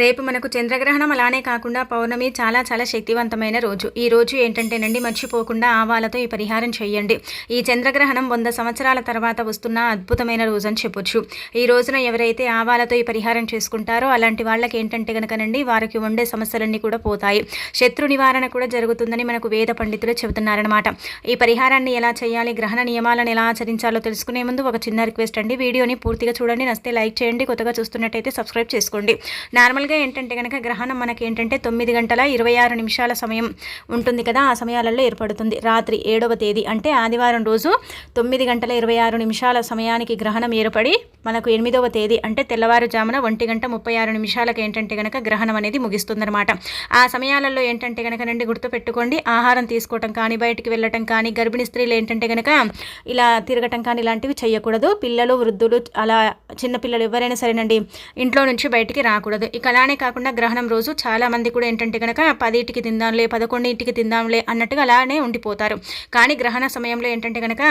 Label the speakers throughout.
Speaker 1: రేపు మనకు చంద్రగ్రహణం అలానే కాకుండా పౌర్ణమి చాలా చాలా శక్తివంతమైన రోజు. ఈ రోజు ఏంటంటేనండి మర్చిపోకుండా ఆవాలతో ఈ పరిహారం చేయండి. ఈ చంద్రగ్రహణం వంద సంవత్సరాల తర్వాత వస్తున్న అద్భుతమైన రోజు అని చెప్పొచ్చు. ఈ రోజున ఎవరైతే ఆవాలతో ఈ పరిహారం చేసుకుంటారో అలాంటి వాళ్ళకి ఏంటంటే కనుకనండి వారికి ఉండే సమస్యలన్నీ కూడా పోతాయి. శత్రు నివారణ కూడా జరుగుతుందని మనకు వేద పండితులు చెబుతున్నారనమాట ఈ పరిహారాన్ని ఎలా చేయాలి గ్రహణ నియమాలను ఎలా ఆచరించాలో తెలుసుకునే ముందు ఒక చిన్న రిక్వెస్ట్ అండి. వీడియోని పూర్తిగా చూడండి నస్తే లైక్ చేయండి కొత్తగా చూస్తున్నట్టయితే సబ్స్క్రైబ్ చేసుకోండి. నార్మల్ నార్మల్గా ఏంటంటే కనుక గ్రహణం మనకి ఏంటంటే తొమ్మిది గంటల ఇరవై ఆరు నిమిషాల సమయం ఉంటుంది కదా ఆ సమయాలలో ఏర్పడుతుంది. రాత్రి ఏడవ తేదీ అంటే ఆదివారం రోజు తొమ్మిది గంటల ఇరవై ఆరు నిమిషాల సమయానికి గ్రహణం ఏర్పడి మనకు ఎనిమిదవ తేదీ అంటే తెల్లవారుజామున ఒంటి గంట ముప్పై ఆరు నిమిషాలకు ఏంటంటే కనుక గ్రహణం అనేది ముగిస్తుందన్నమాట. ఆ సమయాలలో ఏంటంటే కనుక నుండి గుర్తుపెట్టుకోండి ఆహారం తీసుకోవటం కానీ బయటికి వెళ్ళటం కానీ గర్భిణీ స్త్రీలు ఏంటంటే కనుక ఇలా తిరగటం కానీ ఇలాంటివి చేయకూడదు. పిల్లలు వృద్ధులు అలా చిన్నపిల్లలు ఎవరైనా సరేనండి ఇంట్లో నుంచి బయటికి రాకూడదు. ఇక అలానే కాకుండా గ్రహణం రోజు చాలా మంది కూడా ఏంటంటే కనుక పదింటికి తిందాంలే పదకొండింటికి తిందాంలే అన్నట్టుగా అలానే ఉండిపోతారు. కానీ గ్రహణ సమయంలో ఏంటంటే కనుక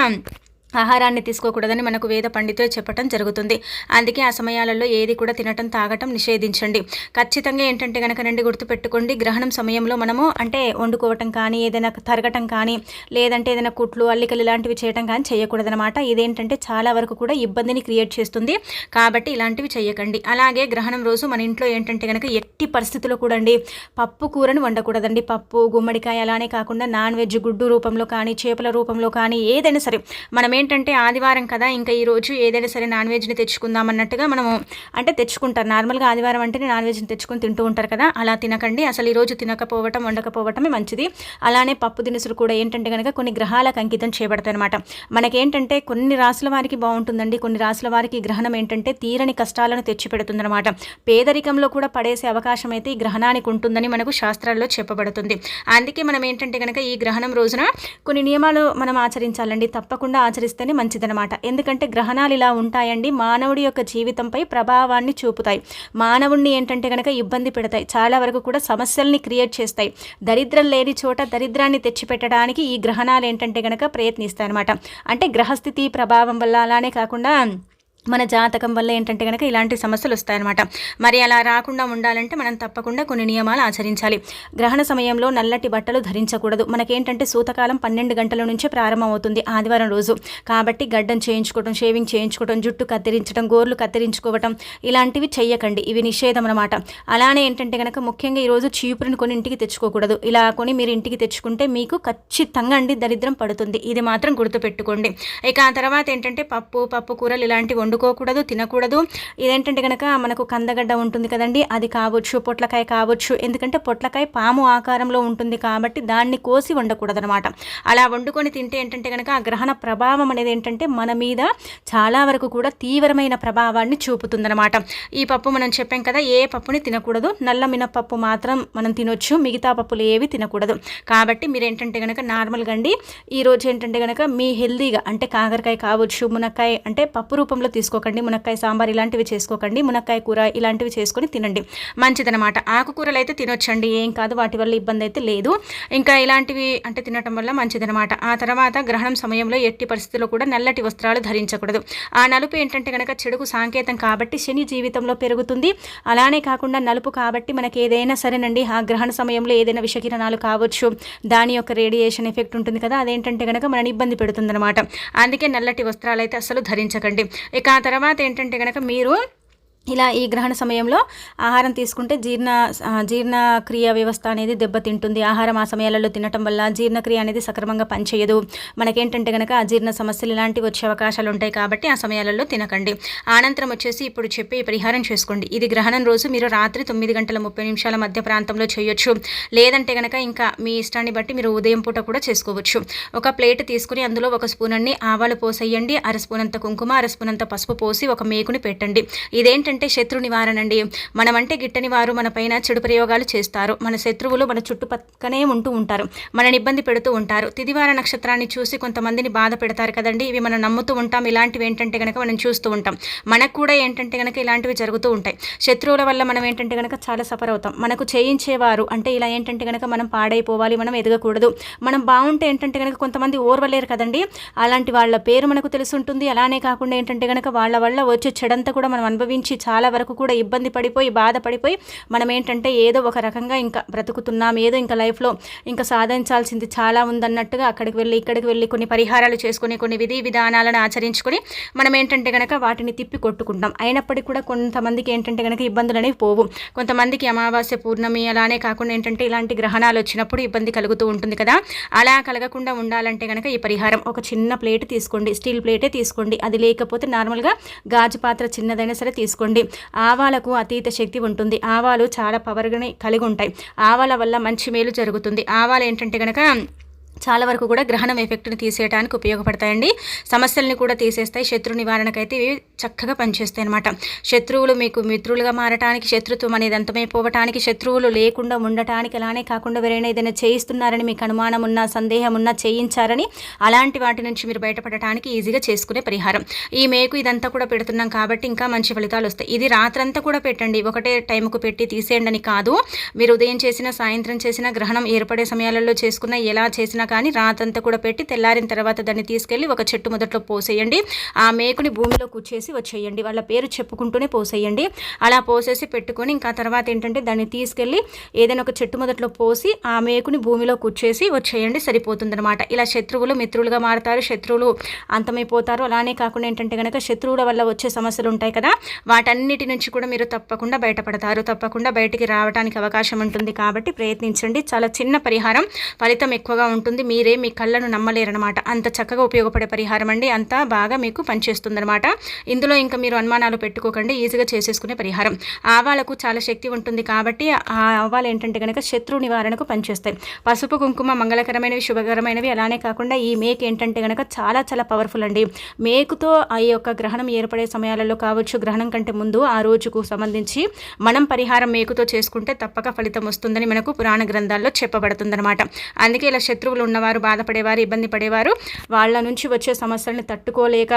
Speaker 1: ఆహారాన్ని తీసుకోకూడదని మనకు వేద పండితులు చెప్పడం జరుగుతుంది. అందుకే ఆ సమయాలలో ఏది కూడా తినటం తాగటం నిషేధించండి. ఖచ్చితంగా ఏంటంటే కనుక రండి గుర్తుపెట్టుకోండి. గ్రహణం సమయంలో మనము అంటే వండుకోవటం కానీ ఏదైనా తరగటం కానీ లేదంటే ఏదైనా కుట్లు అల్లికలు ఇలాంటివి చేయటం కానీ చేయకూడదనమాట ఇదేంటంటే చాలా వరకు కూడా ఇబ్బందిని క్రియేట్ చేస్తుంది. కాబట్టి ఇలాంటివి చేయకండి. అలాగే గ్రహణం రోజు మన ఇంట్లో ఏంటంటే కనుక ఎట్టి పరిస్థితుల్లో కూడా అండి పప్పు కూరను వండకూడదండి. పప్పు గుమ్మడికాయ అలానే కాకుండా నాన్ వెజ్ గుడ్డు రూపంలో కానీ చేపల రూపంలో కానీ ఏదైనా సరే మనం ఏంటంటే ఆదివారం కదా ఇంకా ఈ రోజు ఏదైనా సరే నాన్ వెజ్ని తెచ్చుకుందాం అన్నట్టుగా మనము అంటే తెచ్చుకుంటారు. నార్మల్గా ఆదివారం అంటేనే నాన్ వెజ్ని తెచ్చుకొని తింటూ ఉంటారు కదా అలా తినకండి. అసలు ఈ రోజు తినకపోవటం వండకపోవటమే మంచిది. అలానే పప్పు దినుసులు కూడా ఏంటంటే కనుక కొన్ని గ్రహాలకు అంకితం చేయబడతాయి అనమాట మనకేంటంటే కొన్ని రాసుల వారికి బాగుంటుందండి కొన్ని రాసుల వారికి ఈ గ్రహణం ఏంటంటే తీరని కష్టాలను తెచ్చిపెడుతుందన్నమాట. పేదరికంలో కూడా పడేసే అవకాశం అయితే ఈ గ్రహణానికి ఉంటుందని మనకు శాస్త్రాల్లో చెప్పబడుతుంది. అందుకే మనం ఏంటంటే కనుక ఈ గ్రహణం రోజున కొన్ని నియమాలు మనం ఆచరించాలండి. తప్పకుండా ఆచరి ఆచరిస్తేనే మంచిదనమాట ఎందుకంటే గ్రహణాలు ఇలా ఉంటాయండి మానవుడి యొక్క జీవితంపై ప్రభావాన్ని చూపుతాయి. మానవుడిని ఏంటంటే కనుక ఇబ్బంది పెడతాయి. చాలా వరకు కూడా సమస్యల్ని క్రియేట్ చేస్తాయి. దరిద్రం లేని చోట దరిద్రాన్ని తెచ్చిపెట్టడానికి ఈ గ్రహణాలు ఏంటంటే కనుక ప్రయత్నిస్తాయి అనమాట అంటే గ్రహస్థితి ప్రభావం వల్ల అలానే కాకుండా మన జాతకం వల్ల ఏంటంటే కనుక ఇలాంటి సమస్యలు వస్తాయన్నమాట. మరి అలా రాకుండా ఉండాలంటే మనం తప్పకుండా కొన్ని నియమాలు ఆచరించాలి. గ్రహణ సమయంలో నల్లటి బట్టలు ధరించకూడదు. మనకేంటంటే సూతకాలం పన్నెండు గంటల నుంచే ప్రారంభమవుతుంది ఆదివారం రోజు. కాబట్టి గడ్డం చేయించుకోవడం షేవింగ్ చేయించుకోవడం జుట్టు కత్తిరించడం గోర్లు కత్తిరించుకోవటం ఇలాంటివి చెయ్యకండి. ఇవి నిషేధం అనమాట అలానే ఏంటంటే కనుక ముఖ్యంగా ఈరోజు చీపురుని కొని ఇంటికి తెచ్చుకోకూడదు. ఇలా కొని మీరు ఇంటికి తెచ్చుకుంటే మీకు ఖచ్చితంగా అండి దరిద్రం పడుతుంది. ఇది మాత్రం గుర్తుపెట్టుకోండి. ఇక ఆ తర్వాత ఏంటంటే పప్పు పప్పు కూరలు ఇలాంటివి వండు వండుకోకూడదు తినకూడదు. ఇదేంటంటే కనుక మనకు కందగడ్డ ఉంటుంది కదండి అది కావచ్చు పొట్లకాయ కావచ్చు ఎందుకంటే పొట్లకాయ పాము ఆకారంలో ఉంటుంది కాబట్టి దాన్ని కోసి వండకూడదు అనమాట అలా వండుకొని తింటే ఏంటంటే కనుక ఆ గ్రహణ ప్రభావం అనేది ఏంటంటే మన మీద చాలా వరకు కూడా తీవ్రమైన ప్రభావాన్ని చూపుతుందనమాట. ఈ పప్పు మనం చెప్పాం కదా ఏ పప్పుని తినకూడదు. నల్ల మినపప్పు మాత్రం మనం తినొచ్చు మిగతా పప్పులు ఏవి తినకూడదు. కాబట్టి మీరు ఏంటంటే కనుక నార్మల్గా అండి ఈరోజు ఏంటంటే కనుక మీ హెల్దీగా అంటే కాకరకాయ కావచ్చు మునక్కాయ అంటే పప్పు రూపంలో తీసుకు చేసుకోకండి మునక్కాయ సాంబార్ ఇలాంటివి చేసుకోకండి మునక్కాయ కూర ఇలాంటివి చేసుకొని తినండి. మంచిదనమాట ఆకుకూరలు అయితే తినొచ్చండి ఏం కాదు వాటి వల్ల ఇబ్బంది అయితే లేదు. ఇంకా ఇలాంటివి అంటే తినటం వల్ల మంచిదనమాట ఆ తర్వాత గ్రహణం సమయంలో ఎట్టి పరిస్థితుల్లో కూడా నల్లటి వస్త్రాలు ధరించకూడదు. ఆ నలుపు ఏంటంటే కనుక చెడుకు సాంకేతం కాబట్టి శని జీవితంలో పెరుగుతుంది. అలానే కాకుండా నలుపు కాబట్టి మనకి ఏదైనా సరేనండి ఆ గ్రహణ సమయంలో ఏదైనా విషకిరణాలు కావచ్చు దాని యొక్క రేడియేషన్ ఎఫెక్ట్ ఉంటుంది కదా అదేంటంటే కనుక మనని ఇబ్బంది పెడుతుందన్నమాట. అందుకే నల్లటి వస్త్రాలు అయితే అసలు ధరించకండి. ఇక ఆ తర్వాత ఏంటంటే కనుక మీరు ఇలా ఈ గ్రహణ సమయంలో ఆహారం తీసుకుంటే జీర్ణ జీర్ణక్రియ వ్యవస్థ అనేది దెబ్బతింటుంది. ఆహారం ఆ సమయాలలో తినటం వల్ల జీర్ణక్రియ అనేది సక్రమంగా పనిచేయదు. మనకేంటంటే కనుక అజీర్ణ సమస్యలు ఇలాంటివి వచ్చే అవకాశాలు ఉంటాయి కాబట్టి ఆ సమయాలలో తినకండి. అనంతరం వచ్చేసి ఇప్పుడు చెప్పి పరిహారం చేసుకోండి. ఇది గ్రహణం రోజు మీరు రాత్రి తొమ్మిది గంటల ముప్పై నిమిషాల మధ్య ప్రాంతంలో చేయొచ్చు. లేదంటే కనుక ఇంకా మీ ఇష్టాన్ని బట్టి మీరు ఉదయం పూట కూడా చేసుకోవచ్చు. ఒక ప్లేట్ తీసుకుని అందులో ఒక స్పూన్ అన్ని ఆవాలు పోసేయండి. అర స్పూన్ అంత కుంకుమ అర స్పూన్ అంత పసుపు పోసి ఒక మేకుని పెట్టండి. ఇదేంటంటే అంటే శత్రు నివారణ అండి మనమంటే గిట్టని వారు మన పైన చెడు ప్రయోగాలు చేస్తారు. మన శత్రువులు మన చుట్టుపక్కనే ఉంటూ ఉంటారు. మనని ఇబ్బంది పెడుతూ ఉంటారు. తిదివార నక్షత్రాన్ని చూసి కొంతమందిని బాధ పెడతారు కదండి. ఇవి మనం నమ్ముతూ ఉంటాం. ఇలాంటివి ఏంటంటే కనుక మనం చూస్తూ ఉంటాం. మనకు కూడా ఏంటంటే కనుక ఇలాంటివి జరుగుతూ ఉంటాయి. శత్రువుల వల్ల మనం ఏంటంటే కనుక చాలా సఫర్ అవుతాం. మనకు చేయించేవారు అంటే ఇలా ఏంటంటే కనుక మనం పాడైపోవాలి. మనం ఎదగకూడదు. మనం బాగుంటే ఏంటంటే కనుక కొంతమంది ఓర్వలేరు కదండి. అలాంటి వాళ్ళ పేరు మనకు తెలుసుంటుంది అలానే కాకుండా ఏంటంటే కనుక వాళ్ళ వల్ల వచ్చే చెడంతా కూడా మనం అనుభవించి చాలా వరకు కూడా ఇబ్బంది పడిపోయి బాధపడిపోయి మనం ఏంటంటే ఏదో ఒక రకంగా ఇంకా బ్రతుకుతున్నాం ఏదో ఇంకా లైఫ్లో ఇంకా సాధించాల్సింది చాలా ఉందన్నట్టుగా అక్కడికి వెళ్ళి ఇక్కడికి వెళ్ళి కొన్ని పరిహారాలు చేసుకుని కొన్ని విధి విధానాలను ఆచరించుకొని మనం ఏంటంటే కనుక వాటిని తిప్పి కొట్టుకుంటాం. అయినప్పటికీ కూడా కొంతమందికి ఏంటంటే కనుక ఇబ్బందులు అనేవి పోవు. కొంతమందికి అమావాస్య పూర్ణమి అలానే కాకుండా ఏంటంటే ఇలాంటి గ్రహణాలు వచ్చినప్పుడు ఇబ్బంది కలుగుతూ ఉంటుంది కదా. అలా కలగకుండా ఉండాలంటే కనుక ఈ పరిహారం ఒక చిన్న ప్లేట్ తీసుకోండి. స్టీల్ ప్లేటే తీసుకోండి. అది లేకపోతే నార్మల్గా గాజు పాత్ర చిన్నదైనా సరే తీసుకోండి. ఆవాలకు అతీత శక్తి ఉంటుంది. ఆవాలు చాలా పవర్గానే కలిగి ఉంటాయి. ఆవాల వల్ల మంచి మేలు జరుగుతుంది. ఆవాలు ఏంటంటే కనుక చాలా వరకు కూడా గ్రహణం ఎఫెక్ట్ని తీసేయడానికి ఉపయోగపడతాయండి. సమస్యల్ని కూడా తీసేస్తాయి. శత్రు నివారణకైతే ఇవి చక్కగా పనిచేస్తాయి అనమాట శత్రువులు మీకు మిత్రులుగా మారటానికి శత్రుత్వం అనేది అంతమైపోవటానికి శత్రువులు లేకుండా ఉండటానికి అలానే కాకుండా ఎవరైనా ఏదైనా చేయిస్తున్నారని మీకు అనుమానం ఉన్నా సందేహం ఉన్నా చేయించారని అలాంటి వాటి నుంచి మీరు బయటపడటానికి ఈజీగా చేసుకునే పరిహారం. ఈ మేకు ఇదంతా కూడా పెడుతున్నాం కాబట్టి ఇంకా మంచి ఫలితాలు వస్తాయి. ఇది రాత్రంతా కూడా పెట్టండి. ఒకటే టైంకు పెట్టి తీసేయండి అని కాదు. మీరు ఉదయం చేసిన సాయంత్రం చేసిన గ్రహణం ఏర్పడే సమయాలలో చేసుకున్న ఎలా చేసినా కానీ రాతంతా కూడా పెట్టి తెల్లారిన తర్వాత దాన్ని తీసుకెళ్ళి ఒక చెట్టు మొదట్లో పోసేయండి. ఆ మేకుని భూమిలో కూర్చేసి వచ్చేయండి. వాళ్ళ పేరు చెప్పుకుంటూనే పోసేయండి. అలా పోసేసి పెట్టుకొని ఇంకా తర్వాత ఏంటంటే దాన్ని తీసుకెళ్ళి ఏదైనా ఒక చెట్టు మొదట్లో పోసి ఆ మేకుని భూమిలో కూర్చేసి వచ్చేయండి. సరిపోతుందనమాట ఇలా శత్రువులు మిత్రులుగా మారుతారు. శత్రువులు అంతమైపోతారు. అలానే కాకుండా ఏంటంటే కనుక శత్రువుల వల్ల వచ్చే సమస్యలు ఉంటాయి కదా వాటన్నిటి నుంచి కూడా మీరు తప్పకుండా బయటపడతారు. తప్పకుండా బయటికి రావడానికి అవకాశం ఉంటుంది. కాబట్టి ప్రయత్నించండి. చాలా చిన్న పరిహారం. ఫలితం ఎక్కువగా ఉంటుంది. ఉంటుంది మీరే మీ కళ్ళను నమ్మలేరనమాట అంత చక్కగా ఉపయోగపడే పరిహారం అండి. అంత బాగా మీకు పనిచేస్తుందనమాట ఇందులో ఇంకా మీరు అనుమానాలు పెట్టుకోకండి. ఈజీగా చేసేసుకునే పరిహారం. ఆవాలకు చాలా శక్తి ఉంటుంది కాబట్టి ఆ ఆవాలు ఏంటంటే కనుక శత్రు నివారణకు పనిచేస్తాయి. పసుపు కుంకుమ మంగళకరమైనవి శుభకరమైనవి అలానే కాకుండా ఈ మేక్ ఏంటంటే కనుక చాలా చాలా పవర్ఫుల్ అండి. మేకుతో ఆ యొక్క గ్రహణం ఏర్పడే సమయాలలో కావచ్చు గ్రహణం కంటే ముందు ఆ రోజుకు సంబంధించి మనం పరిహారం మేకుతో చేసుకుంటే తప్పక ఫలితం వస్తుందని మనకు పురాణ గ్రంథాల్లో చెప్పబడుతుందనమాట అందుకే ఇలా శత్రువులు ఉన్నవారు బాధపడేవారు ఇబ్బంది పడేవారు వాళ్ళ నుంచి వచ్చే సమస్యలను తట్టుకోలేక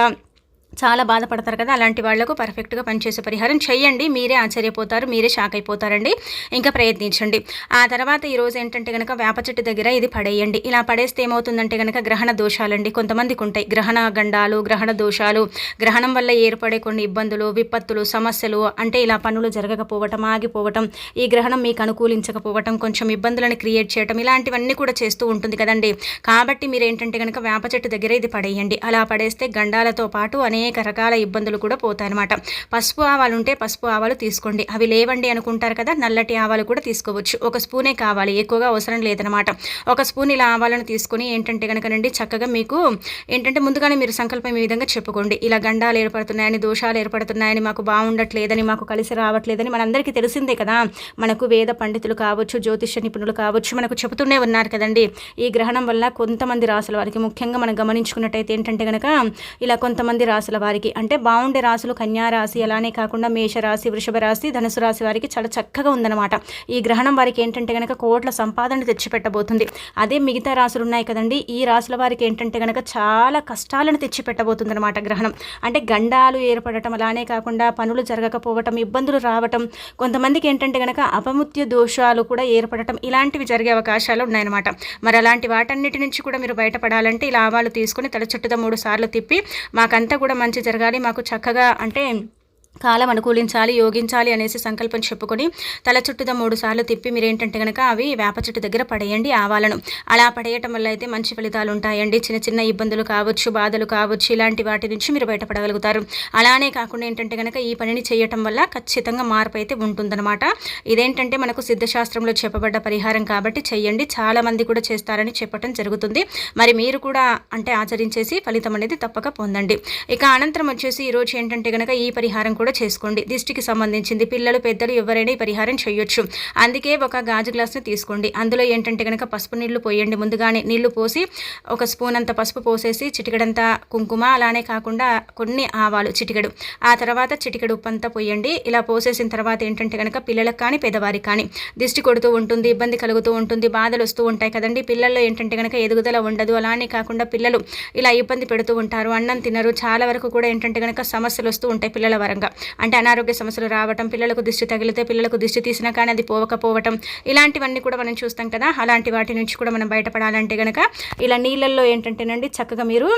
Speaker 1: చాలా బాధపడతారు కదా అలాంటి వాళ్ళకు పర్ఫెక్ట్గా పనిచేసే పరిహారం చేయండి. మీరే ఆశ్చర్యపోతారు మీరే షాక్ అయిపోతారండి. ఇంకా ప్రయత్నించండి. ఆ తర్వాత ఈరోజు ఏంటంటే కనుక వేప చెట్టు దగ్గర ఇది పడేయండి. ఇలా పడేస్తే ఏమవుతుందంటే కనుక గ్రహణ దోషాలండి. కొంతమందికి ఉంటాయి గ్రహణ గండాలు గ్రహణ దోషాలు గ్రహణం వల్ల ఏర్పడే కొన్ని ఇబ్బందులు విపత్తులు సమస్యలు అంటే ఇలా పనులు జరగకపోవటం ఆగిపోవటం ఈ గ్రహణం మీకు అనుకూలించకపోవటం కొంచెం ఇబ్బందులను క్రియేట్ చేయటం ఇలాంటివన్నీ కూడా చేస్తూ ఉంటుంది కదండి. కాబట్టి మీరు ఏంటంటే కనుక వేప చెట్టు దగ్గర ఇది పడేయండి. అలా పడేస్తే గండాలతో పాటు అనే అనేక రకాల ఇబ్బందులు కూడా పోతాయన్నమాట. పసుపు ఆవాలు ఉంటే పసుపు ఆవాలు తీసుకోండి. అవి లేవండి అనుకుంటారు కదా నల్లటి ఆవాలు కూడా తీసుకోవచ్చు. ఒక స్పూనే కావాలి ఎక్కువగా అవసరం లేదనమాట ఒక స్పూన్ ఇలా ఆవాలను తీసుకొని ఏంటంటే కనుకనండి చక్కగా మీకు ఏంటంటే ముందుగానే మీరు సంకల్పం ఈ విధంగా చెప్పుకోండి. ఇలా గండాలు ఏర్పడుతున్నాయని దోషాలు ఏర్పడుతున్నాయని మాకు బాగుండట్లేదని మాకు కలిసి రావట్లేదని మనందరికీ తెలిసిందే కదా. మనకు వేద పండితులు కావచ్చు జ్యోతిష నిపుణులు కావచ్చు మనకు చెబుతూనే ఉన్నారు కదండి. ఈ గ్రహణం వల్ల కొంతమంది రాసుల వారికి ముఖ్యంగా మనం గమనించుకున్నట్టయితే ఏంటంటే కనుక ఇలా కొంతమంది రాసుల రాశుల వారికి అంటే బాగుండే రాశులు కన్యారాశి అలానే కాకుండా మేషరాశి వృషభ రాశి ధనుసు రాశి వారికి చాలా చక్కగా ఉందన్నమాట. ఈ గ్రహణం వారికి ఏంటంటే కనుక కోట్ల సంపాదన తెచ్చిపెట్టబోతుంది. అదే మిగతా రాశులు ఉన్నాయి కదండి ఈ రాశుల వారికి ఏంటంటే కనుక చాలా కష్టాలను తెచ్చిపెట్టబోతుంది అనమాట గ్రహణం. అంటే గండాలు ఏర్పడటం అలానే కాకుండా పనులు జరగకపోవటం ఇబ్బందులు రావటం కొంతమందికి ఏంటంటే కనుక అపముత్య దోషాలు కూడా ఏర్పడటం ఇలాంటివి జరిగే అవకాశాలు ఉన్నాయన్నమాట. మరి అలాంటి వాటన్నిటి నుంచి కూడా మీరు బయటపడాలంటే ఈ లాభాలు తీసుకుని తల చుట్టుతో మూడు సార్లు తిప్పి మాకంతా కూడా మంచి జరగాలి. మాకు చక్కగా అంటే కాలం అనుకూలించాలి యోగించాలి అనేసి సంకల్పం చెప్పుకొని తల చుట్టుదా మూడు సార్లు తిప్పి మీరేంటంటే కనుక అవి వేప చెట్టు దగ్గర పడేయండి ఆవాలను. అలా పడేయటం వల్ల అయితే మంచి ఫలితాలు ఉంటాయండి. చిన్న చిన్న ఇబ్బందులు కావచ్చు బాధలు కావచ్చు ఇలాంటి వాటి నుంచి మీరు బయటపడగలుగుతారు. అలానే కాకుండా ఏంటంటే కనుక ఈ పనిని చేయటం వల్ల ఖచ్చితంగా మార్పు అయితే ఉంటుందన్నమాట. ఇదేంటంటే మనకు సిద్ధశాస్త్రంలో చెప్పబడ్డ పరిహారం కాబట్టి చేయండి చాలా మంది కూడా చేస్తారని చెప్పడం జరుగుతుంది. మరి మీరు కూడా అంటే ఆచరించేసి ఫలితం అనేది తప్పక పొందండి. ఇక అనంతరం వచ్చేసి ఈరోజు ఏంటంటే కనుక ఈ పరిహారం కూడా చేసుకోండి. దిష్టికి సంబంధించింది పిల్లలు పెద్దలు ఎవరైనా పరిహారం చేయొచ్చు. అందుకే ఒక గాజు గ్లాస్ని తీసుకోండి. అందులో ఏంటంటే కనుక పసుపు నీళ్ళు పోయండి. ముందుగానే నీళ్ళు పోసి ఒక స్పూన్ అంత పసుపు పోసేసి చిటికడంత కుంకుమ అలానే కాకుండా కొన్ని ఆవాలు చిటికెడు. ఆ తర్వాత చిటికెడు ఉప్పు అంతా పోయండి. ఇలా పోసేసిన తర్వాత ఏంటంటే కనుక పిల్లలకు కానీ పెద్దవారికి కానీ దిష్టి కొడుతూ ఉంటుంది ఇబ్బంది కలుగుతూ ఉంటుంది బాధలు వస్తూ ఉంటాయి కదండి. పిల్లల్లో ఏంటంటే కనుక ఎదుగుదల ఉండదు. అలానే కాకుండా పిల్లలు ఇలా ఇబ్బంది పెడుతూ ఉంటారు. అన్నం తినరు. చాలా వరకు కూడా ఏంటంటే కనుక సమస్యలు వస్తూ ఉంటాయి పిల్లల వరంగా. అంటే అనారోగ్య సమస్యలు రావటం పిల్లలకు దిష్టి తగిలితే పిల్లలకు దిష్టి తీసినా కానీ అది పోవకపోవటం ఇలాంటివన్నీ కూడా మనం చూస్తాం కదా. అలాంటి వాటి నుంచి కూడా మనం బయటపడాలంటే కనుక ఇలా నీళ్ళల్లో ఏంటంటేనండి చక్కగా మీరు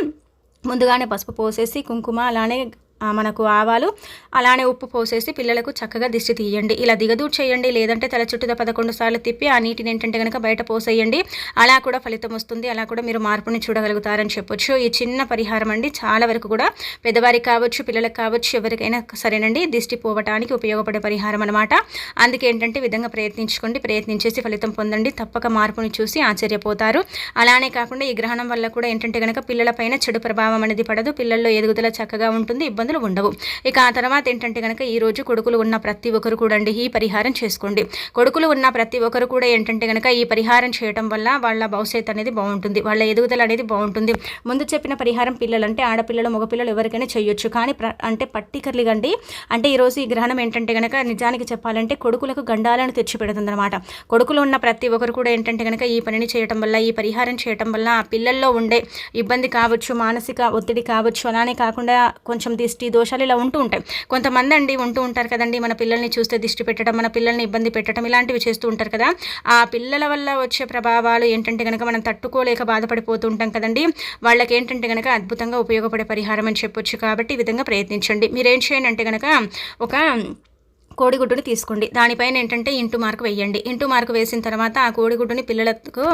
Speaker 1: ముందుగానే పసుపు పోసేసి కుంకుమ అలానే మనకు ఆవాలు. అలానే ఉప్పు పోసేసి పిల్లలకు చక్కగా దిష్టి తీయండి. ఇలా దిగదూర్ చేయండి. లేదంటే తల చుట్టూ పదకొండు సార్లు తిప్పి ఆ నీటిని ఏంటంటే కనుక బయట పోసేయండి. అలా కూడా ఫలితం వస్తుంది. అలా కూడా మీరు మార్పుని చూడగలుగుతారని చెప్పొచ్చు. ఈ చిన్న పరిహారం అండి. చాలా వరకు కూడా పెద్దవారికి కావచ్చు పిల్లలకు కావచ్చు ఎవరికైనా సరేనండి. దిష్టి పోవటానికి ఉపయోగపడే పరిహారం అనమాట అందుకే ఏంటంటే విధంగా ప్రయత్నించుకోండి. ప్రయత్నించేసి ఫలితం పొందండి. తప్పక మార్పుని చూసి ఆశ్చర్యపోతారు. అలానే కాకుండా ఈ గ్రహణం వల్ల కూడా ఏంటంటే కనుక పిల్లలపైన చెడు ప్రభావం అనేది పడదు. పిల్లల్లో ఎదుగుదల చక్కగా ఉంటుంది. ఇబ్బంది ఇబ్బందులు ఉండవు. ఇక ఆ తర్వాత ఏంటంటే కనుక ఈరోజు కొడుకులు ఉన్న ప్రతి ఒక్కరు కూడా అండి ఈ పరిహారం చేసుకోండి. కొడుకులు ఉన్న ప్రతి ఒక్కరు కూడా ఏంటంటే కనుక ఈ పరిహారం చేయడం వల్ల వాళ్ళ భవిష్యత్ అనేది బాగుంటుంది. వాళ్ళ ఎదుగుదల అనేది బాగుంటుంది. ముందు చెప్పిన పరిహారం పిల్లలు అంటే ఆడపిల్లలు మగపిల్లలు ఎవరికైనా చేయొచ్చు. కానీ అంటే పర్టికర్లీ అండి అంటే ఈరోజు ఈ గ్రహణం ఏంటంటే కనుక నిజానికి చెప్పాలంటే కొడుకులకు గండాలను తెచ్చిపెడుతుందన్నమాట కొడుకులు ఉన్న ప్రతి ఒక్కరు కూడా ఏంటంటే కనుక ఈ పనిని చేయటం వల్ల ఈ పరిహారం చేయటం వల్ల ఆ పిల్లల్లో ఉండే ఇబ్బంది కావచ్చు మానసిక ఒత్తిడి కావచ్చు అలానే కాకుండా కొంచెం దిష్టి దోషాలు ఇలా ఉంటూ ఉంటాయి. కొంతమంది అండి ఉంటూ ఉంటారు కదండి మన పిల్లల్ని చూస్తే దిష్టి పెట్టడం మన పిల్లల్ని ఇబ్బంది పెట్టడం ఇలాంటివి చేస్తూ ఉంటారు కదా. ఆ పిల్లల వల్ల వచ్చే ప్రభావాలు ఏంటంటే కనుక మనం తట్టుకోలేక బాధపడిపోతూ ఉంటాం కదండి. వాళ్ళకి ఏంటంటే కనుక అద్భుతంగా ఉపయోగపడే పరిహారం అని చెప్పొచ్చు కాబట్టి ఈ విధంగా ప్రయత్నించండి. మీరేం చేయండి అంటే కనుక ఒక కోడిగుడ్డుని తీసుకోండి. దానిపైన ఏంటంటే ఇంటూ మార్క్ వేయండి. ఇంటూ మార్క్ వేసిన తర్వాత ఆ కోడిగుడ్డుని పిల్లలకు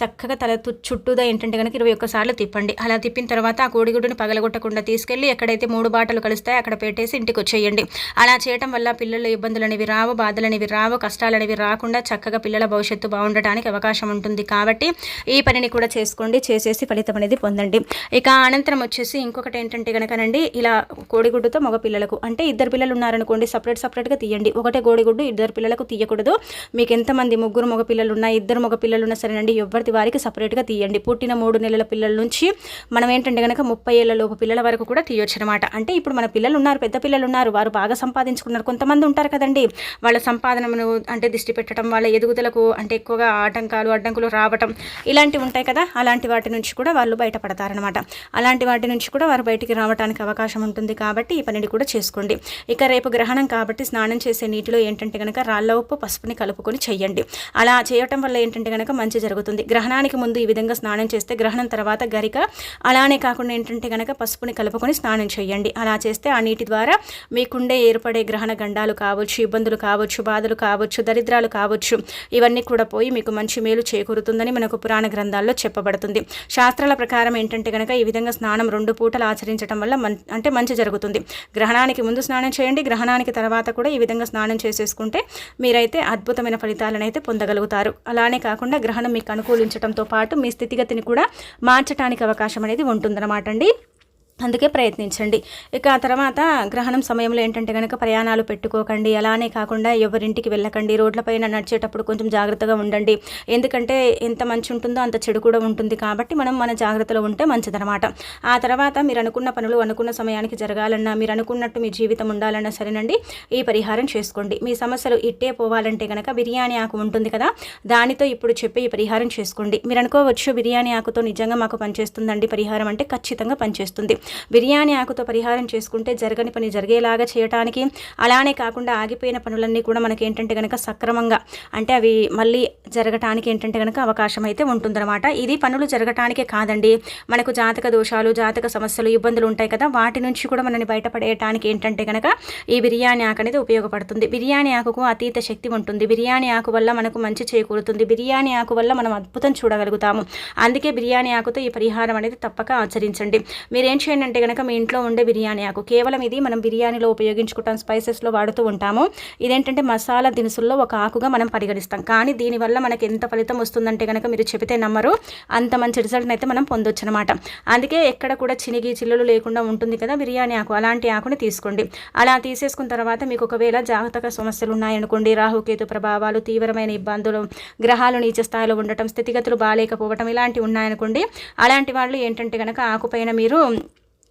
Speaker 1: చక్కగా తల చుట్టూదా ఏంటంటే కనుక ఇరవై ఒక్కసార్లు తిప్పండి. అలా తిప్పిన తర్వాత ఆ కోడిగుడ్డుని పగలగొట్టకుండా తీసుకెళ్ళి ఎక్కడైతే మూడు బాటలు కలుస్తాయో అక్కడ పెట్టేసి ఇంటికి వచ్చేయండి. అలా చేయడం వల్ల పిల్లల ఇబ్బందులు అనేవి రావు బాధలు అనేవి రావు కష్టాలు అనేవి రాకుండా చక్కగా పిల్లల భవిష్యత్తు బాగుండటానికి అవకాశం ఉంటుంది. కాబట్టి ఈ పనిని కూడా చేసుకోండి. చేసేసి ఫలితం అనేది పొందండి. ఇక అనంతరం వచ్చేసి ఇంకొకటి ఏంటంటే కనుకనండి ఇలా కోడిగుడ్డుతో మగ పిల్లలకు అంటే ఇద్దరు పిల్లలు ఉన్నారనుకోండి సపరేట్ సపరేట్గా తీయండి. ఒకటే గోడిగుడ్డు ఇద్దరు పిల్లలకు తీయకూడదు. మీకు ఎంతమంది ముగ్గురు మగ పిల్లలు ఉన్నా ఇద్దరు మగ పిల్లలు ఉన్నా సరేనండి ఎవరిది వారికి సపరేట్గా తీయండి. పుట్టిన మూడు నెలల పిల్లల నుంచి మనం ఏంటంటే కనుక ముప్పై ఏళ్ళ లోపు పిల్లల వరకు కూడా తీయొచ్చు అనమాట అంటే ఇప్పుడు మన పిల్లలు ఉన్నారు పెద్ద పిల్లలు ఉన్నారు వారు బాగా సంపాదించుకున్నారు. కొంతమంది ఉంటారు కదండి వాళ్ళ సంపాదనను అంటే దిష్టి పెట్టడం వాళ్ళ ఎదుగుదలకు అంటే ఎక్కువగా ఆటంకాలు అడ్డంకులు రావటం ఇలాంటివి ఉంటాయి కదా. అలాంటి వాటి నుంచి కూడా వాళ్ళు బయటపడతారనమాట అలాంటి వాటి నుంచి కూడా వారు బయటికి రావడానికి అవకాశం ఉంటుంది కాబట్టి ఈ పనిని కూడా చేసుకోండి. ఇక రేపు గ్రహణం కాబట్టి స్నానం స్నానం చేసే నీటిలో ఏంటంటే కనుక రాళ్ళ ఉప్పు పసుపుని కలుపుకొని చేయండి అలా చేయటం వల్ల ఏంటంటే కనుక మంచి జరుగుతుంది. గ్రహణానికి ముందు ఈ విధంగా స్నానం చేస్తే గ్రహణం తర్వాత గరిక అలానే కాకుండా ఏంటంటే కనుక పసుపుని కలుపుకొని స్నానం చేయండి అలా చేస్తే ఆ నీటి ద్వారా మీకుండే ఏర్పడే గ్రహణ గండాలు కావచ్చు ఇబ్బందులు కావచ్చు బాధలు కావచ్చు దరిద్రాలు కావచ్చు ఇవన్నీ కూడా పోయి మీకు మంచి మేలు చేకూరుతుందని మనకు పురాణ గ్రంథాల్లో చెప్పబడుతుంది. శాస్త్రాల ప్రకారం ఏంటంటే కనుక ఈ విధంగా స్నానం రెండు పూటలు ఆచరించడం వల్ల అంటే మంచి జరుగుతుంది. గ్రహణానికి ముందు స్నానం చేయండి. గ్రహణానికి తర్వాత కూడా ఈ విధంగా స్నానం చేసేసుకుంటే మీరైతే అద్భుతమైన ఫలితాలను అయితే పొందగలుగుతారు. అలానే కాకుండా గ్రహణం మీకు అనుకూలించడంతో పాటు మీ స్థితిగతిని కూడా మార్చడానికి అవకాశం అనేది ఉంటుందన్నమాట అండి. అందుకే ప్రయత్నించండి. ఇక ఆ తర్వాత గ్రహణం సమయంలో ఏంటంటే కనుక ప్రయాణాలు పెట్టుకోకండి. అలానే కాకుండా ఎవరింటికి వెళ్ళకండి. రోడ్లపైన నడిచేటప్పుడు కొంచెం జాగ్రత్తగా ఉండండి. ఎందుకంటే ఎంత మంచి ఉంటుందో అంత చెడు కూడా ఉంటుంది కాబట్టి మనం మన జాగ్రత్తలో ఉంటే మంచిదనమాట ఆ తర్వాత మీరు అనుకున్న పనులు అనుకున్న సమయానికి జరగాలన్నా మీరు అనుకున్నట్టు మీ జీవితం ఉండాలన్నా సరేనండి. ఈ పరిహారం చేసుకోండి. మీ సమస్యలు ఇట్టే పోవాలంటే కనుక బిర్యానీ ఆకు ఉంటుంది కదా దానితో ఇప్పుడు చెప్పి ఈ పరిహారం చేసుకోండి. మీరు అనుకోవచ్చు బిర్యానీ ఆకుతో నిజంగా మాకు పనిచేస్తుందండి. పరిహారం అంటే ఖచ్చితంగా పనిచేస్తుంది. బిర్యానీ ఆకుతో పరిహారం చేసుకుంటే జరగని పని జరిగేలాగా చేయటానికి అలానే కాకుండా ఆగిపోయిన పనులన్నీ కూడా మనకి ఏంటంటే కనుక సక్రమంగా అంటే అవి మళ్ళీ జరగటానికి ఏంటంటే కనుక అవకాశం అయితే ఉంటుందన్నమాట. ఇది పనులు జరగటానికే కాదండి. మనకు జాతక దోషాలు జాతక సమస్యలు ఇబ్బందులు ఉంటాయి కదా వాటి నుంచి కూడా మనని బయటపడేయటానికి ఏంటంటే కనుక ఈ బిర్యానీ ఆకు అనేది ఉపయోగపడుతుంది. బిర్యానీ ఆకుకు అతీత శక్తి ఉంటుంది. బిర్యానీ ఆకు వల్ల మనకు మంచి చేకూరుతుంది. బిర్యానీ ఆకు వల్ల మనం అద్భుతం చూడగలుగుతాము. అందుకే బిర్యానీ ఆకుతో ఈ పరిహారం అనేది తప్పక ఆచరించండి. మీరేం చేయండి అంటే కనుక మీ ఇంట్లో ఉండే బిర్యానీ ఆకు. కేవలం ఇది మనం బిర్యానీలో ఉపయోగించుకుంటాం స్పైసెస్లో వాడుతూ ఉంటాము. ఇదేంటంటే మసాలా దినుసుల్లో ఒక ఆకుగా మనం పరిగణిస్తాం. కానీ దీనివల్ల మనకి ఎంత ఫలితం వస్తుందంటే కనుక మీరు చెబితే నమ్మరు. అంత మంచి రిజల్ట్ని అయితే మనం పొందొచ్చు అనమాట అందుకే ఎక్కడ కూడా చినిగి చిల్లులు లేకుండా ఉంటుంది కదా బిర్యానీ ఆకు. అలాంటి ఆకుని తీసుకోండి. అలా తీసేసుకున్న తర్వాత మీకు ఒకవేళ జాగ్రత్తగా సమస్యలు ఉన్నాయనుకోండి రాహుకేతు ప్రభావాలు తీవ్రమైన ఇబ్బందులు గ్రహాలు నీచ స్థాయిలో ఉండటం స్థితిగతులు బాగాలేకపోవటం ఇలాంటివి ఉన్నాయనుకోండి అలాంటి వాళ్ళు ఏంటంటే కనుక ఆకుపైన మీరు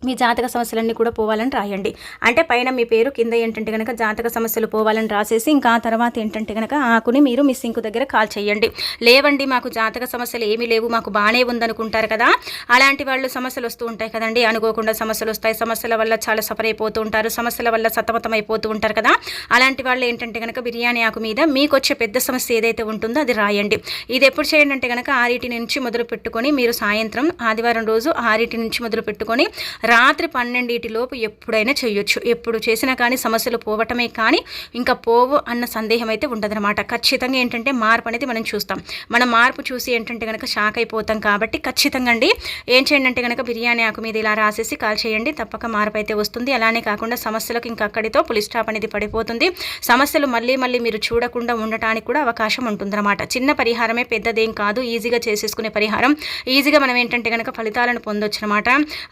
Speaker 1: మీ జాతక సమస్యలన్నీ కూడా పోవాలని రాయండి. అంటే పైన మీ పేరు కింద ఏంటంటే కనుక జాతక సమస్యలు పోవాలని రాసేసి ఇంకా తర్వాత ఏంటంటే కనుక ఆకుని మీరు మీ సింకు దగ్గర కాల్ చేయండి. లేవండి మాకు జాతక సమస్యలు ఏమీ లేవు మాకు బాగానే ఉందనుకుంటారు కదా. అలాంటి వాళ్ళు సమస్యలు వస్తూ ఉంటాయి కదండి. అనుకోకుండా సమస్యలు వస్తాయి. సమస్యల వల్ల చాలా సఫర్ అయిపోతూ ఉంటారు. సమస్యల వల్ల సతమతం అయిపోతూ ఉంటారు కదా. అలాంటి వాళ్ళు ఏంటంటే కనుక బిర్యానీ ఆకు మీద మీకు వచ్చే పెద్ద సమస్య ఏదైతే ఉంటుందో అది రాయండి. ఇది ఎప్పుడు చేయండి అంటే కనుక ఆరిటి నుంచి మొదలు పెట్టుకొని మీరు సాయంత్రం ఆదివారం రోజు ఆరిటి నుంచి మొదలు పెట్టుకొని రాత్రి పన్నెండింటిలోపు ఎప్పుడైనా చేయొచ్చు. ఎప్పుడు చేసినా కానీ సమస్యలు పోవటమే కానీ ఇంకా పోవు అన్న సందేహం అయితే ఉండదనమాట ఖచ్చితంగా ఏంటంటే మార్పు అనేది మనం చూస్తాం. మనం మార్పు చూసి ఏంటంటే కనుక షాక్ అయిపోతాం కాబట్టి ఖచ్చితంగా అండి. ఏం చేయండి అంటే కనుక బిర్యానీ ఆకు మీద ఇలా రాసేసి కాల్ చేయండి. తప్పక మార్పు అయితే వస్తుంది. అలానే కాకుండా సమస్యలకు ఇంకా అక్కడితో పులి స్టాప్ అనేది పడిపోతుంది. సమస్యలు మళ్ళీ మళ్ళీ మీరు చూడకుండా ఉండటానికి కూడా అవకాశం ఉంటుందన్నమాట. చిన్న పరిహారమే పెద్దదేం కాదు. ఈజీగా చేసేసుకునే పరిహారం. ఈజీగా మనం ఏంటంటే కనుక ఫలితాలను పొందొచ్చు అనమాట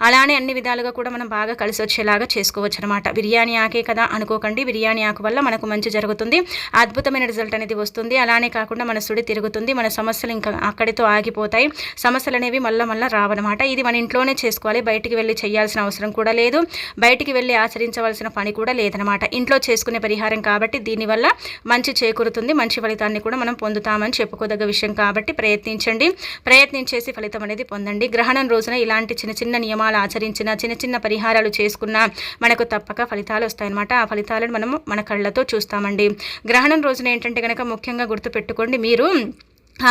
Speaker 1: అలానే అన్ని విధాలుగా కూడా మనం బాగా కలిసి వచ్చేలాగా చేసుకోవచ్చు అనమాట బిర్యానీ ఆకే కదా అనుకోకండి. బిర్యానీ ఆకు వల్ల మనకు మంచి జరుగుతుంది. అద్భుతమైన రిజల్ట్ అనేది వస్తుంది. అలానే కాకుండా మన సుడి తిరుగుతుంది. మన సమస్యలు ఇంకా అక్కడితో ఆగిపోతాయి. సమస్యలు అనేవి మళ్ళీ మళ్ళీ రావన్నమాట. ఇది మన ఇంట్లోనే చేసుకోవాలి. బయటికి వెళ్ళి చేయాల్సిన అవసరం కూడా లేదు. బయటికి వెళ్ళి ఆచరించవలసిన పని కూడా లేదనమాట ఇంట్లో చేసుకునే పరిహారం కాబట్టి దీనివల్ల మంచి చేకూరుతుంది. మంచి ఫలితాన్ని కూడా మనం పొందుతామని చెప్పుకోదగ్గ విషయం కాబట్టి ప్రయత్నించండి. ప్రయత్నించేసి ఫలితం అనేది పొందండి. గ్రహణం రోజున ఇలాంటి చిన్న చిన్న నియమాలు ఆచరించిన చిన్న చిన్న పరిహారాలు చేసుకున్న మనకు తప్పక ఫలితాలు వస్తాయన్నమాట. ఆ ఫలితాలను మనము మన కళ్ళతో చూస్తామండి. గ్రహణం రోజున ఏంటంటే కనుక ముఖ్యంగా గుర్తుపెట్టుకోండి. మీరు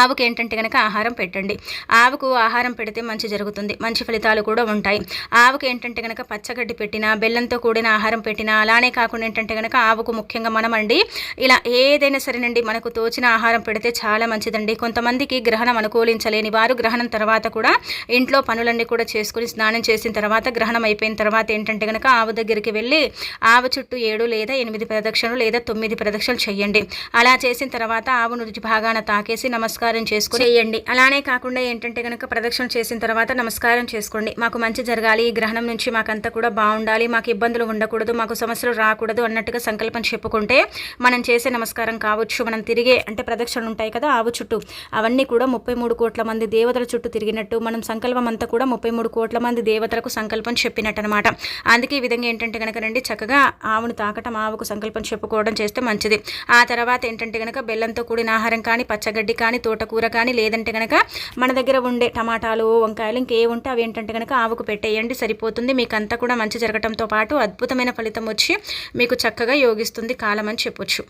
Speaker 1: ఆవుకు ఏంటంటే కనుక ఆహారం పెట్టండి. ఆవుకు ఆహారం పెడితే మంచి జరుగుతుంది. మంచి ఫలితాలు కూడా ఉంటాయి. ఆవుకు ఏంటంటే కనుక పచ్చగడ్డి పెట్టినా బెల్లంతో కూడిన ఆహారం పెట్టినా అలానే కాకుండా ఏంటంటే కనుక ఆవుకు ముఖ్యంగా మనమండి ఇలా ఏదైనా సరేనండి మనకు తోచిన ఆహారం పెడితే చాలా మంచిదండి. కొంతమందికి గ్రహణం అనుకూలించలేని వారు గ్రహణం తర్వాత కూడా ఇంట్లో పనులన్నీ కూడా చేసుకుని స్నానం చేసిన తర్వాత గ్రహణం అయిపోయిన తర్వాత ఏంటంటే కనుక ఆవు దగ్గరికి వెళ్ళి ఆవు చుట్టూ ఏడు లేదా ఎనిమిది ప్రదక్షిణలు లేదా తొమ్మిది ప్రదక్షిణలు చేయండి. అలా చేసిన తర్వాత ఆవును రుచి భాగాన తాకేసి నమస్కారం నమస్కారం చేసుకుని చేయండి. అలానే కాకుండా ఏంటంటే కనుక ప్రదక్షిణ చేసిన తర్వాత నమస్కారం చేసుకోండి. మాకు మంచి జరగాలి. ఈ గ్రహణం నుంచి మాకంతా కూడా బాగుండాలి. మాకు ఇబ్బందులు ఉండకూడదు. మాకు సమస్యలు రాకూడదు అన్నట్టుగా సంకల్పం చెప్పుకుంటే మనం చేసే నమస్కారం కావచ్చు. మనం తిరిగే అంటే ప్రదక్షిణలు ఉంటాయి కదా ఆవు చుట్టూ. అవన్నీ కూడా ముప్పై మూడు కోట్ల మంది దేవతల చుట్టూ తిరిగినట్టు మనం సంకల్పం అంతా కూడా ముప్పై మూడు కోట్ల మంది దేవతలకు సంకల్పం చెప్పినట్టు అనమాట అందుకే ఈ విధంగా ఏంటంటే కనుక రండి చక్కగా ఆవును తాకటం ఆవుకు సంకల్పం చెప్పుకోవడం చేస్తే మంచిది. ఆ తర్వాత ఏంటంటే కనుక బెల్లంతో కూడిన ఆహారం కానీ పచ్చగడ్డి కానీ తోటకూర కానీ లేదంటే కనుక మన దగ్గర ఉండే టమాటాలు వంకాయలు ఇంకే ఉంటే అవి ఏంటంటే కనుక ఆవుకు పెట్టేయండి సరిపోతుంది. మీకు అంతా కూడా మంచి జరగడంతో పాటు అద్భుతమైన ఫలితం వచ్చి మీకు చక్కగా యోగిస్తుంది కాలం అని చెప్పొచ్చు.